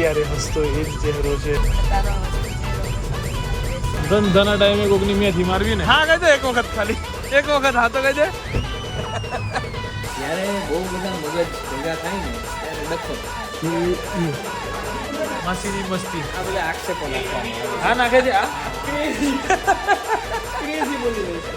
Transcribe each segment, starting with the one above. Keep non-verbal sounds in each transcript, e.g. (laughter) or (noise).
અત્યારે હસતો એ જ ચહેરો છે. ધંધાના ટાઈમે કોકની મેથી મારવી ને? હા કહી દે એક વખત ખાલી. એક વખત હા તો કહી દે. ત્યારે બહુ બધા મગજ ભેગા થાય ને ત્યારે ડખો. માસીની મસ્તી. આ બધા આક્ષેપો નાખવા. હા નાખે છે. આ ક્રેઝી બોલી રહી છે.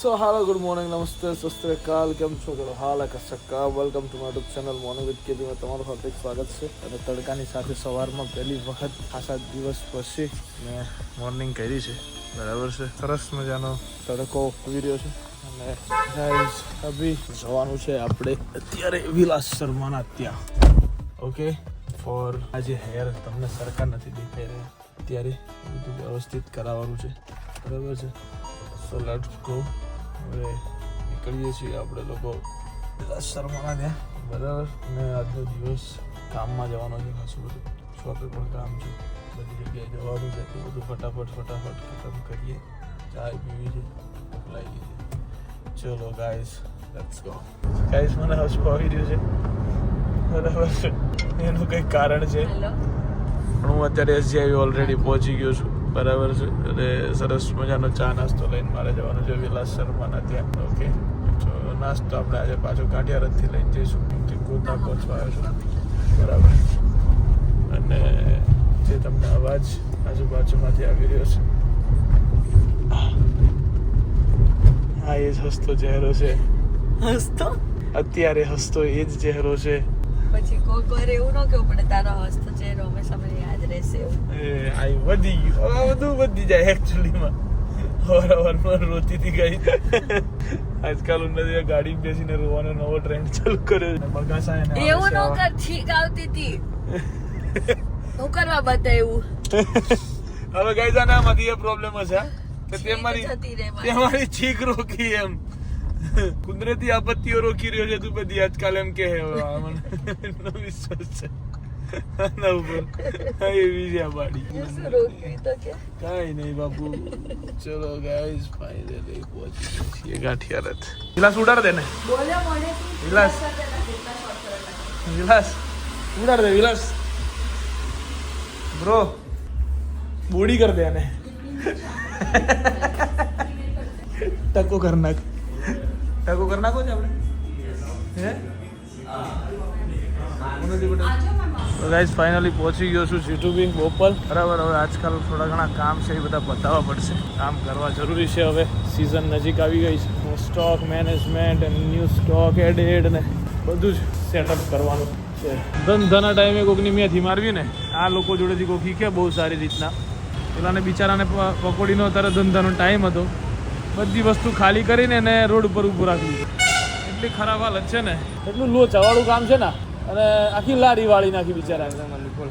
સો હાલો ગુડ મોર્નિંગ નમસ્તે સસ્ત્રકાલ કેમ છો કરો હાલ કસક્કા welcome to my YouTube channel morning with કેબીમાં તમારું હાર્દિક સ્વાગત છે. અને તડકાની સાથે સવારમાં પહેલી વખત ખાસા દિવસ પછી મેં મોર્નિંગ કરી છે. બરાબર છે? સરસ મજાનો તડકો આવી રહ્યો છે. અને ગાઈઝ અભી જવાનું છે આપણે અત્યારે વિલાસ શર્માના ત્યાં. ઓકે ફોર આજે હેર તમને સરખા નથી દેખાઈ રહ્યા. અત્યારે બધું વ્યવસ્થિત કરાવવાનું છે. બરાબર છે? સો લેટ્સ ગો હવે નીકળીએ છીએ આપણે લોકો. પેલા શર્માના ત્યાં બરાબર? અને આજનો દિવસ કામમાં જવાનો છે ખાસું બધું. શોપે પણ કામ છે. બધી જગ્યાએ જવાનું છે. તો બધું ફટાફટ ફટાફટ ખતમ કરીએ? ચાય પીવી છે લાગી છે. ચલો ગાઈસ લેટ્સ ગો ગાઈસ મને હસવું આવી રહ્યું છે. બરાબર? છે એનું કંઈક કારણ છે. હેલો પણ હું અત્યારે એસજીઆઈ ઓલરેડી પહોંચી ગયો છું. બરાબર છે? અને સરસ મજાનો ચા નાસ્તો લઈને મારે જવાનું છે વિલાસ શર્માના ત્યાં. ઓકે તો નાસ્તો આપણે આજે પાછો કાંઠિયારથથી લઈને જઈશું. કે ગોતા પહોંચવા આવ્યો છું. બરાબર. અને જે તમને અવાજ આજુબાજુમાંથી આવી રહ્યો છે. હા એ જ હસતો ચહેરો છે. હસતો? અત્યારે હસતો એ જ ચહેરો છે. પછી કોઈ વાર એવું ન કેવું પડે તારો હસ્ત ચહેરો હંમેશા મને યાદ રહેશે. એવું એ આ વધી ગયું. હવે બધું વધી જાય એકચ્યુઅલીમાં અવારનવાર રોતી હતી ગઈ. આજકાલ ઉન્નતિ ગાડી બેસીને રોવાનો નવો ટ્રેન્ડ ચાલુ કર્યો બગાસા એવું ન કર છીક આવતી હતી હું કરવા બતાવ્યું? હવે ગઈ જાને આમાંથી એ પ્રોબ્લેમ હશે કે તે મારી. તે મારી છીક રોકી એમ. કુદરતી આપત્તિઓ રોકી રહ્યો છે તું બધી આજકાલ એમ કે મને વિશ્વાસ છે. આના ઉપર. એવી છે આ બાડી. શું રોકવી તો કે. કાઈ નહીં બાપુ. ચલો ગાઈસ ફાઇનલી પહોંચી છીએ ગાંઠિયારથ. વિલાસ ઉડાડ દે ને. વિલાસ. વિલાસ ઉડાડ દે વિલાસ બ્રો બોડી કર દે એને ટકો કર નાખ. ટકો કર નાખો છે આપણે? હે? ગાઈઝ ફાઇનલી પહોંચી ગયો છું સીટુ બિંગ બોપલ. બરાબર, હવે આજકાલ થોડા ઘણા કામ છે, એ બધા પતાવવા પડશે. કામ કરવા જરૂરી છે હવે. સિઝન નજીક આવી ગઈ છે. Stock management new stock added ને બધું જ સેટઅપ કરવાનું છે. ધંધાના ટાઈમે કોકની મેથી મારવી ને, આ લોકો જોડેથી કોક શીખે બહુ સારી રીતના. પેલાને બિચારાને પકોડીનો અત્યારે ધંધાનો ટાઈમ હતો. બધી વસ્તુ ખાલી કરીને એને રોડ ઉપર ઊભું રાખ્યું એટલી ખરાબ હાલત છે ને. એટલું લોચાવાળું કામ છે ને અને આખી લારી વાળી નાખી બિચારા નિકોલ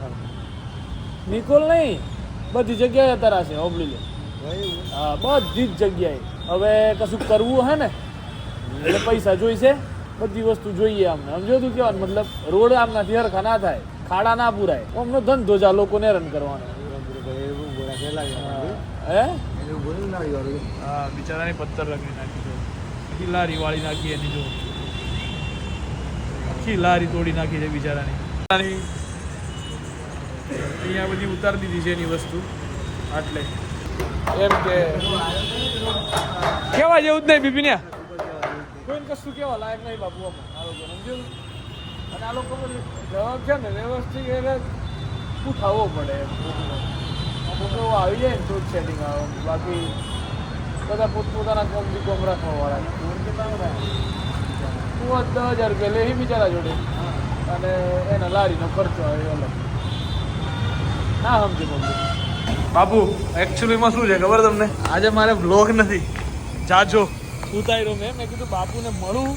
નિકોલ નહીં બધી જગ્યાએ અત્યારે છે લે. હા બધી જ જગ્યાએ. હવે કશું કરવું હે ને એટલે પૈસા જોઈશે. બધી વસ્તુ જોઈએ અમને સમજો તું કેવાનું મતલબ રોડ આમનાથી હરખા ના થાય ખાડા ના પુરાય. અમનો ધંધો જ આ લોકોને રન કરવાનો. હે? હા, બિચારાની પથ્થર રગડી નાખી છે. આખી લારી વાળી નાખી એની જો. આખી લારી તોડી નાખી છે બિચારાની. અહીંયા બધી ઉતારી દીધી છે એની વસ્તુ. આટલે. એમ કે, કેવા જેવું જ નહીં બીબીને કોઈને કશું કેવા લાયક નહીં બાપુ. આ લોકો અને આ લોકો જવાબ છે ને, વ્યવસ્થિત એને ઉઠાવવો પડે એમ. એવું આવી જાય ને તો જ સેટિંગ આવે. બાકી બધા પોતપોતાના કોમથી કોમ રાખવાવાળા. તું આ દસ હજાર રૂપિયા લે બિચારા જોડે. અને એના લારીનો ખર્ચો આવે અલગ. ના સમજી બધું બાપુ એકચ્યુઅલીમાં શું છે? ખબર તમને? આજે મારે બ્લોગ નથી. જાજો. ઉતાર્યો મેં. મેં કીધું બાપુને મળું.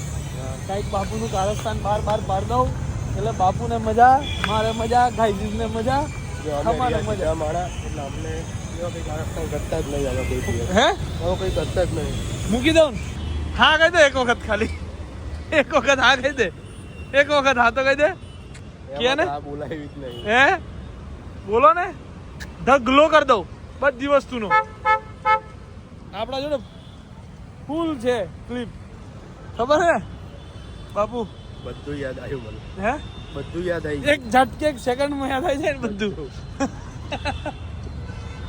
કાંઈક બાપુનું કારસ્થાન બહાર બહાર પાડ દઉં. એટલે બાપુને મજા મારે મજા ગાઈજીને મજા અમારે મજા. હે? મૂકી દઉં હા કહી દે એક વખત ખાલી. એક વખત હા કહી દે. એક વખત હા તો કહી દે. કે ને? હે બોલો ને. ઢગલો ગ્લો કરી દઉં બધી વસ્તુનો. આપણા જોડે ફૂલ છે ક્લિપ ખબર હે? બાપુ. બધું યાદ આવ્યું મને. હે? બધું યાદ આવી એક ઝટકે એક સેકન્ડમાં યાદ આવી જાય ને બધું.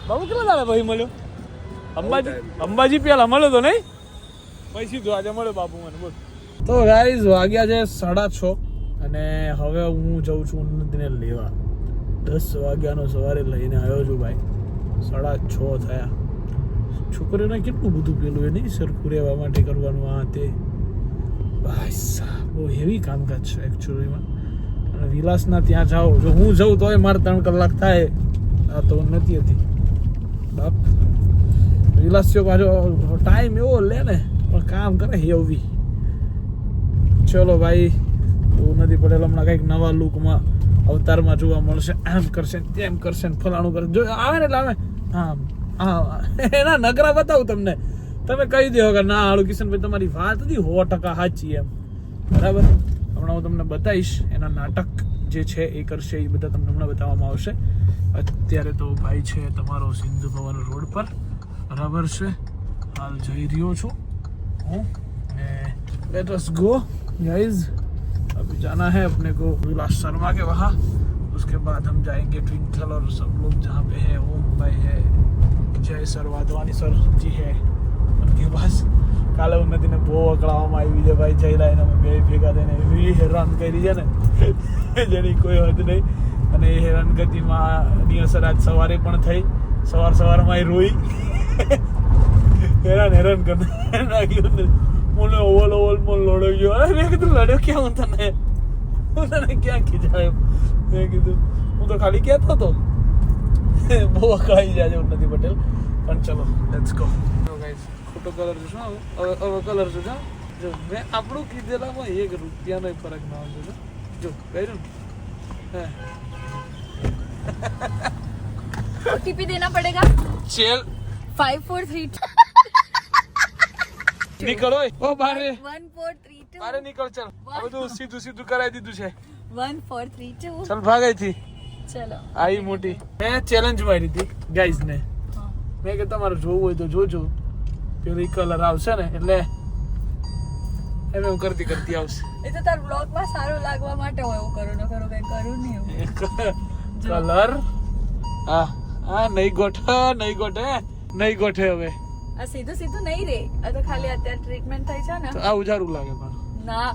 બાબુ કેટલા દાડા ભાઈ મળ્યો? અંબાજી અંબાજી પેલા મળ્યો તો નહીં? પછી સીધો આજે મળ્યો બાપુ મને બોલ. તો ગાઈઝ વાગ્યા છે સાડા છ અને હવે હું જઉં છું ઉન્નતિને લેવા. દસ વાગ્યાનો સવારે લઈને આવ્યો છું ભાઈ. સાડા છ થયા. છોકરીઓને કેટલું બધું પેલું એ નહીં સરખું રહેવા માટે કરવાનું આ તે. ભાઈ બહુ હેવી કામકાજ છે એકચ્યુઅલીમાં અને વિલાસના ત્યાં જાઓ. જો હું જઉં તોય મારે ત્રણ કલાક થાય. આ તો નથી હતી. બાપ વિલાસ પાછો. ટાઈમ એવો લે ને, પણ કામ કરે હેવી ચલો ભાઈ એવું નથી પડેલો હમણાં કંઈક નવા લુકમાં અવતારમાં જોવા મળશે. આમ કરશે તેમ કરશે ને ફલાણું કરશે. જો, આવે ને એટલે આવે આમ (laughs) એના નગરા બતાવું તમને. તમે કહી દો કે ના હાળું કિશનભાઈ, તમારી વાત હતી સો ટકા સાચી એમ. બરાબર? હમણાં હું તમને બતાવીશ એના નાટક. જે છે એ કરશે એ બધા તમને હમણાં બતાવવામાં આવશે અત્યારે તો ભાઈ છે તમારો સિંધુ ભવન રોડ પર બરાબર છે હાલ જઈ રહ્યો છું હું ને लेट अस गो गाइस अभी जाना है अपने को विलास शर्मा के वहाँ उसके बाद हम जाएंगे ट्विंकल और सब लोग जहाँ पे है ओम भाई है जय सर वाधवानी सर जी है કે બસ, કાલે ઉન્નતિને બહુ અકળાવવામાં આવી છે ભાઈ જયરાયને અમે બે ભેગા થઈને એવી હેરાન કરી છે ને. જેની કોઈ હદ નહીં. અને એ હેરાન હેરાનગતિમાંની અસર આજ સવારે પણ થઈ. સવાર સવારમાં એ રોઈ. હેરાન હેરાન કરતા નાખ્યું મને ઓવલ ઓવલ મોલ લડ્યો ગયો અરે, મેં કીધું, લડ્યો ક્યાં હું તને? હું તને ક્યાં ખીજાયો? મેં કીધું, હું તો ખાલી કહેતો હતો. બહુ અકળાઈ જાય ઉન્નતિ પટેલ. પણ ચલો લેટ્સ ગો મોટો કલર જોશું હવે હવે કલર જોજો જો મેં આપણું કીધેલામાં એક રૂપિયાનો ફરક ના આવજો જો. કર્યું ને? હે. ઓટીપી દેના પડેગા? ચેલ 5432 નીકળો ઓ બારે. 1432 બારે નીકળ ચલ. આ બધું સીધું સીધું કરાવી દીધું છે. 1432 ચલ ભાગાઈ થી ચલો આઈ મોટી. મેં ચેલેન્જ મારી હતી ગાઈઝ ને. મેં કે તમારે જોવું હોય તો જોજો. પેલી કલર આવશે ને એટલે એમ એમ કરતી કરતી આવશે. એ તો તાર બ્લોગમાં સારું લાગવા માટે હોય એવું કરું ન કરું કઈ કરું નહીં કલર હા હા નહીં ગોઠે નહીં ગોઠે નહીં ગોઠે હવે. આ સીધું સીધું નહીં રે. આ તો ખાલી અત્યારે ટ્રીટમેન્ટ થઈ છે ને. તો આ ઉજારું લાગે પણ. ના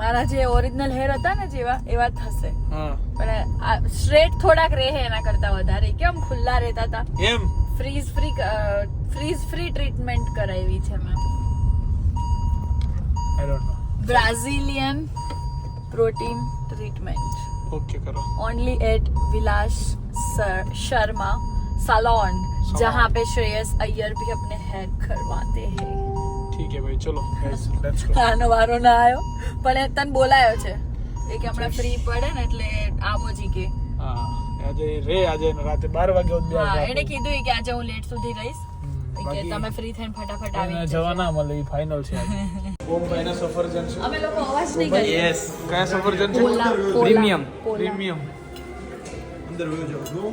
મારા જે ઓરિજિનલ હેર હતા ને જેવા એવા થશે. પણ આ સ્ટ્રેટ થોડાક રહે એના કરતા વધારે. કેમ ખુલ્લા રહેતા હતા એમ? Freeze free fridge free treatment કરાવી છે મેં I don't know Brazilian protein treatment okay करो ओनली एट विलास सर- शर्मा सलोन जहाँ पे श्रेयस अय्यर भी अपने हेयर करवाते हैं ठीक है भाई चलो गाइस लेट्स गो આનો વારો ના આવ્યો પણ એ તને બોલાયો છે એ કે હમણાં ફ્રી પડે ને એટલે આવો જી કે હા આજે રે આજે ને રાતે 12 વાગે ઉઠ હા એને કીધું કે આજે હું લેટ સુધી રહીશ એ કે તમે ફ્રી થઈને ફટાફટ આવી. જવા ના મળે એ ફાઇનલ છે ઓમ ભાઈ ના સફરજન છે. અમે લોકો અવાજ નહીં કરીએ. યસ કયા સફરજન છે. પોલા. પ્રીમિયમ. અંદર વયો જાઓ.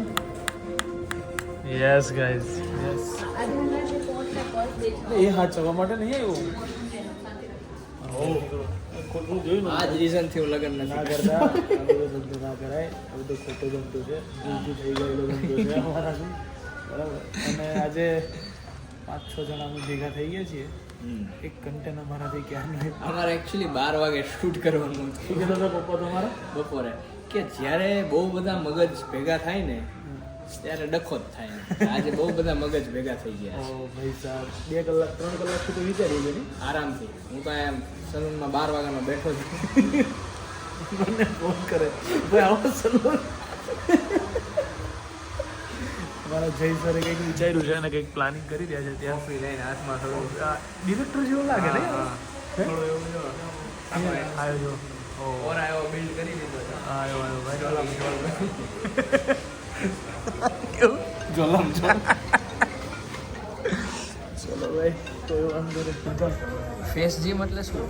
યસ ગાઈસ યસ એ હા હાચવા માટે નહીં આવ્યો? ખોટું જોયું ને? આ જ રીઝનથી લગન ના કરતા. ના કરાય. બધું ખોટો છે. થઈ ગયેલો ધંધો છે અમારાથી. બરાબર. અને આજે પાંચ છ જણા અમે ભેગા થઈ ગયા છીએ. એક કન્ટેનર મારાથી ક્યાં નહીં. અમારે એકચ્યુઅલી બાર વાગે શૂટ કરવાનું શું હતું કહેતો હતો પપ્પા તમારા? બપોરે. કે જ્યારે બહુ બધા મગજ ભેગા થાય ને ત્યારે ડખો જ થાય આજે બહુ બધા મગજ ભેગા થઈ ગયા ભાઈ સાહેબ બે કલાક ત્રણ કલાક સુધી વિચારી ગયો. આરામથી. હું તો એમ સલૂનમાં બાર વાગ્યાનો બેઠો છું. મને ફોન કરે. ભાઈ આવો સલૂન મારા જય સરે કંઈક વિચાર્યું છે અને કંઈક પ્લાનિંગ કરી રહ્યા છે ત્યાં. કોફી લઈને હાથમાં થોડું. ડિરેક્ટર જેવું લાગે ને? થોડું એવું જો. આવ્યો જો. ઓર ઓરા બિલ્ડ કરી દીધો. આવ્યો આવ્યો ભાઈ. જોલમ જોલ. કેવું? જોલમ. ચલો ભાઈ કોઈ વાંધો નથી ફેસ જીમ એટલે શું?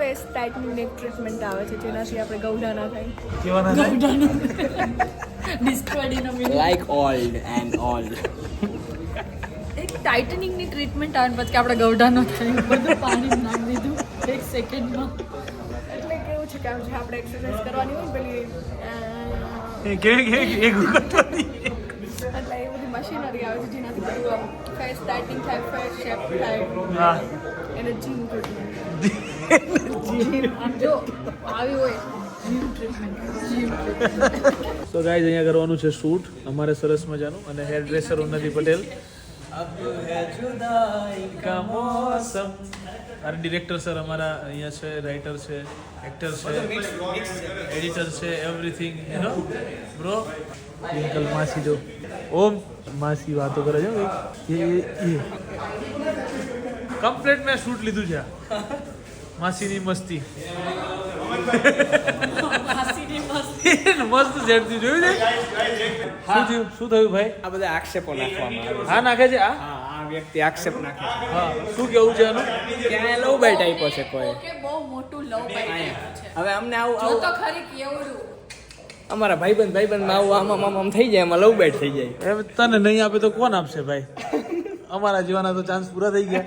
ફેસ ટાઇટનિંગ નેક ટ્રીટમેન્ટ આવે છે જેનાથી આપણે ગૌડા ના થાય. કેવાના થાય? ડિસ્ટર્ડીનો minute like old and old એક ટાઇટનિંગની ટ્રીટમેન્ટ આવે પછી આપણે ગૌડા ન થાય. બધું પાણી નાખી દીધું એક સેકન્ડમાં એટલે કેવું છે કે આપણે એક્સરસાઇઝ કરવાની હોય ને પેલી કે કેવી એ એક કરવાની એટલે એ બધી મશીનરી આવે છે જેનાથી બધું થાય ફેસ શેપ થાય હા એને જીમ ટ્રીટમેન્ટ જો આવી હોય જીમ ટ્રીટમેન્ટ જીમ ટ્રીટમેન્ટ તો ગાઈઝ અહીંયા કરવાનું છે શૂટ અમારે સરસ મજાનું. અને હેર ડ્રેસર ઉન્નતિ પટેલ. અરે ડિરેક્ટર સર અમારા અહીંયા છે રાઇટર છે એક્ટર છે એડિટર છે everything you know bro uncle માસી જો ઓમ માસી વાતો કરે છે એ એ કમ્પ્લીટ મેં શૂટ લીધું છે માસીની મસ્તી મસ્ત સેટ થયું જોયું છે શું થયું? શું થયું ભાઈ? આ બધા આક્ષેપો નાખવામાં હા નાખે છે? આ હા આ વ્યક્તિ આક્ષેપ નાખે છે. હા શું કેવું છે એનું ક્યાં લવ બાઈટ આપ્યો છે કોઈ? બહુ મોટું લવ બાઈટ હવે અમને આવું આવું તો ખરી કેવડું અમારા ભાઈબંધ ભાઈબંધમાં આવું આમ આમ આમ થઈ જાય એમાં લવ બેટ થઈ જાય. હવે તને નહીં આપે તો કોણ આપશે ભાઈ? અમારા જીવાના તો ચાન્સ પૂરા થઈ ગયા.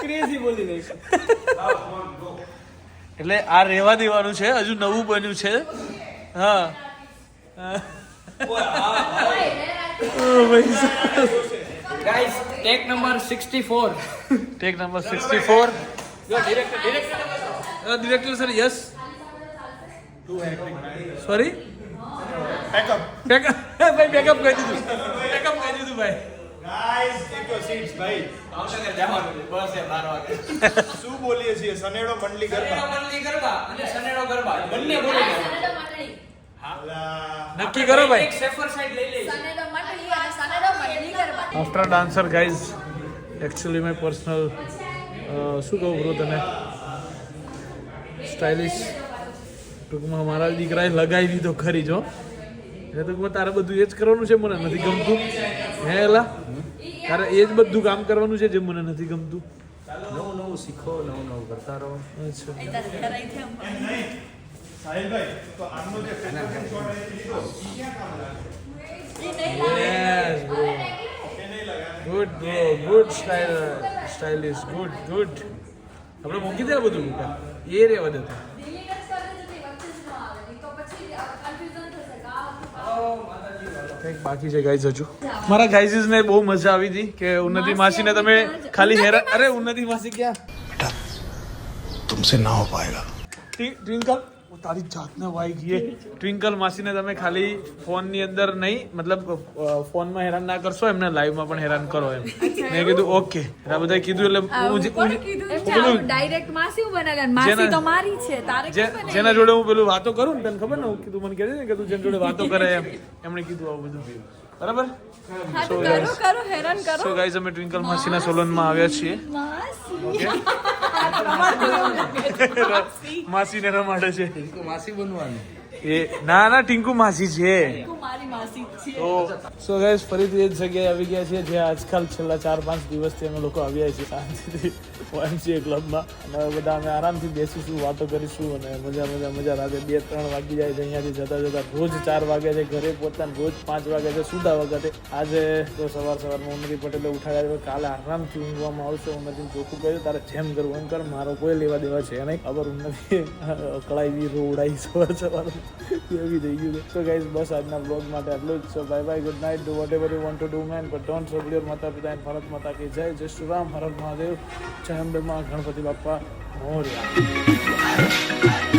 ક્રેઝી બોલી નહીં એટલે આ રહેવા દેવાનું છે હજુ નવું બન્યું છે. હા. Take number 64 take number sixty four director sir yes sorry backup backup ભાઈ બેકઅપ કહી દીધું. બેકઅપ કહી દીધું ભાઈ. શું બોલીએ છીએ? સનેડો મંડલી ગરબા. સનેડો ગરબા બંને બોલી નક્કી કરો ભાઈ. સેફર સાઈડ લઈ લઈ સનેડો મટલી અને સનેડો મટલી કરવા after dancer guys actually my personal શું કહું બ્રો તને? સ્ટાઇલિશ ટૂંકમાં મારા દીકરાએ લગાવી દીધો ખરી જો. એટલે ટૂંકમાં તારે બધું એ જ કરવાનું છે મને નથી ગમતું. હે એલા? તારે એ જ બધું કામ કરવાનું છે જે મને નથી ગમતું. નવું નવું શીખો નવું નવું કરતા રહો. અચ્છા. ગુડ બ્રો ગુડ છે સ્ટાઇલિશ ગુડ ગુડ આપણે મૂકી દે બધું મૂકા. એ રહેવા દેતા કંઈક બાકી છે ગાઈઝ હજુ. મારા ગાઈઝીસ ને બહુ મજા આવી હતી કે ઉન્નતિ માસી ને તમે ખાલી હેરા અરે ઉન્નતિ માસી ક્યાં? બેટા તુમસે ના હો પાએગા ટ્વિંકલ તારી જાતને વાઈ ગઈ ટ્વિંકલ માસીને તમે ખાલી ફોનની અંદર નહીં મતલબ ફોનમાં હેરાન ના કરશો એમને લાઈવમાં પણ હેરાન કરો એમ. મેં કીધું ઓકે. આ બધા કીધું એટલે ડાયરેક્ટ માસી બનાવ્યા માસી જેના- તો મારી છે તારે જેના જોડે હું પેલું વાતો કરું ને તને ખબર ને હું કીધું મને કહે છે ને કે તું જેના જોડે વાતો કરે એમ. એમણે કીધું આવું બધું. બરાબર? હા તો કરો કરો હેરાન કરો. સો ગાઈઝ અમે ટ્વિંકલ માસીના સોલનમાં આવ્યા છીએ. (laughs) માસીને રમાડે છે. માસી બનવાનું. એ ના ના ટીંકુ માસી છે. છે. સો ગાઈસ ફરીથી એ જ જગ્યાએ આવી ગયા છીએ જ્યાં આજકાલ છેલ્લા ચાર પાંચ દિવસથી અમે લોકો આવ્યા છીએ. શાંતિથી ઓએમસીએ ક્લબમાં અને બધા અમે આરામથી બેસીશું વાતો કરીશું અને મજા મજા મજા રાતે બે ત્રણ વાગી જાય છે અહીંયાથી જતા જતા. રોજ ચાર વાગે છે ઘરે પોતાને રોજ પાંચ વાગે છે સુધા વખતે. આજે તો સવાર સવારમાં ઉમરી પટેલે ઉઠાડ્યા છે કાલે આરામથી ઊંઘવામાં આવશે ઉન્નતિને ચોખ્ખું કર્યું. તારે જેમ કરવું એમ કર મારો કોઈ લેવા દેવા છે નહીં. ખબર ઉન્નતિ અકળાવી રોવડાઈ સવાર સવાર એવી થઈ ગયું સો ગાઈઝ બસ આજના બ્લોગ માટે આટલું જ. So bye bye good night do whatever you want to do man but don't forget your માતા પિતા એન્ડ ભારત માતા કે જય જય શ્રી રામ હર મહાદેવ, જય અંબે માં ગણપતિ બાપ્પા મોર્યા.